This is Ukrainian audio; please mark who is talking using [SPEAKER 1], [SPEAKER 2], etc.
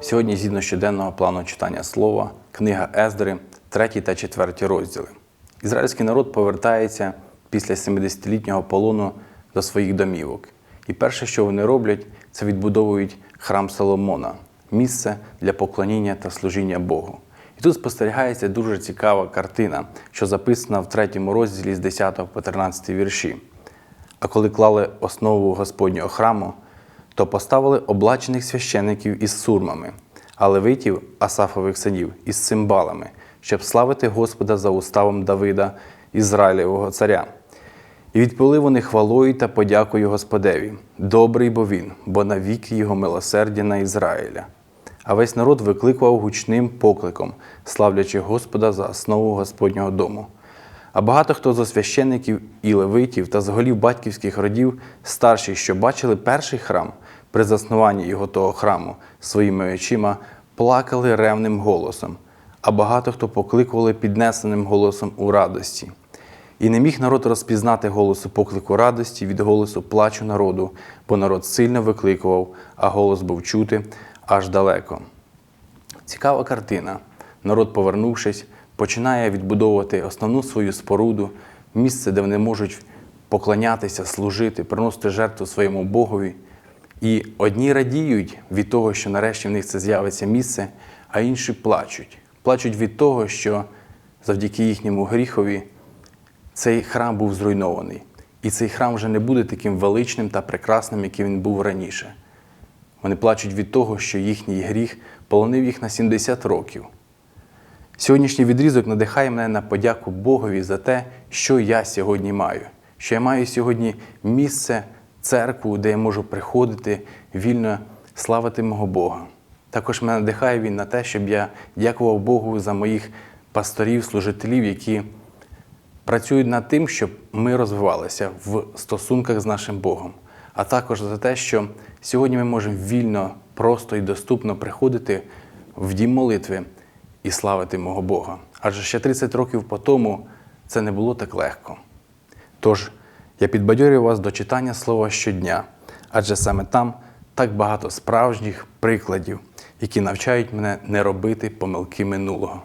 [SPEAKER 1] Сьогодні, згідно щоденного плану читання слова, книга Ездри, 3 та 4 розділи. Ізраїльський народ повертається після 70-літнього полону до своїх домівок. І перше, що вони роблять, це відбудовують храм Соломона, місце для поклоніння та служіння Богу. І тут спостерігається дуже цікава картина, що записана в третьому розділі з 10 по 13 вірші. А коли клали основу Господнього храму, то поставили облачених священиків із сурмами, а левитів Асафових синів із цимбалами, щоб славити Господа за уставом Давида, Ізраїлевого царя. І відповіли вони хвалою та подякою Господеві. Добрий бо він, бо навіки його милосердя на Ізраїля. А весь народ викликував гучним покликом, славлячи Господа за основу Господнього дому. А багато хто зо священників і левитів та з голів батьківських родів, старші, що бачили перший храм при заснуванні його того храму своїми очима, плакали ревним голосом, а багато хто покликували піднесеним голосом у радості. І не міг народ розпізнати голосу поклику радості від голосу плачу народу, бо народ сильно викликував, а голос був чути аж далеко. Цікава картина. Народ, повернувшись, починає відбудовувати основну свою споруду, місце, де вони можуть поклонятися, служити, приносити жертву своєму Богові. І одні радіють від того, що нарешті в них це з'явиться місце, а інші плачуть. Плачуть від того, що завдяки їхньому гріхові цей храм був зруйнований. І цей храм вже не буде таким величним та прекрасним, яким він був раніше. Вони плачуть від того, що їхній гріх полонив їх на 70 років. Сьогоднішній відрізок надихає мене на подяку Богові за те, що я сьогодні маю, що я маю сьогодні місце, церкву, де я можу приходити вільно славити мого Бога. Також мене надихає він на те, щоб я дякував Богу за моїх пасторів, служителів, які працюють над тим, щоб ми розвивалися в стосунках з нашим Богом, а також за те, що сьогодні ми можемо вільно, просто і доступно приходити в дім молитви і славити мого Бога. Адже ще 30 років по тому це не було так легко. Тож я підбадьорюю вас до читання слова щодня, адже саме там так багато справжніх прикладів, які навчають мене не робити помилки минулого.